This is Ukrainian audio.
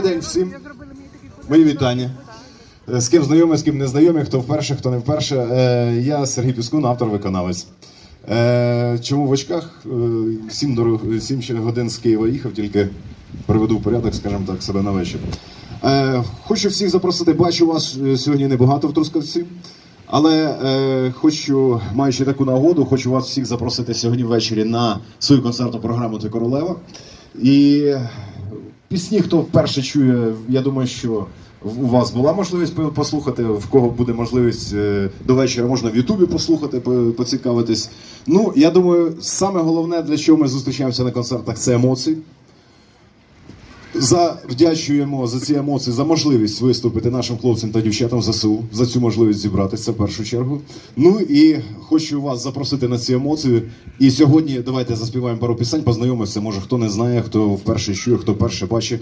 День всім. Мої вітання. Е, З ким знайомі, з ким не знайомі, хто вперше, хто не вперше. Е, Я Сергій Піскун, автор-виконавець. Е, Чому в очках? Сім, сім ще годин з Києва їхав, тільки приведу в порядок, скажімо так, себе на вечір. Хочу всіх запросити. Бачу вас сьогодні небагато в Трускавці. Але хочу, маючи таку нагоду, хочу вас всіх запросити сьогодні ввечері на свою концертну програму Ти королева. І пісні, хто вперше чує, я думаю, що у вас була можливість послухати, в кого буде можливість е, до вечора можна в Ютубі послухати, поцікавитись. Ну, я думаю, саме головне, для чого ми зустрічаємося на концертах, це емоції. Завдячуємо за ці емоції, за можливість виступити нашим хлопцям та дівчатам ЗСУ, за цю можливість зібратися в першу чергу. Ну і хочу вас запросити на ці емоції. І сьогодні давайте заспіваємо пару пісень, познайомимося. Може, хто не знає, хто вперше чує, хто перше бачить.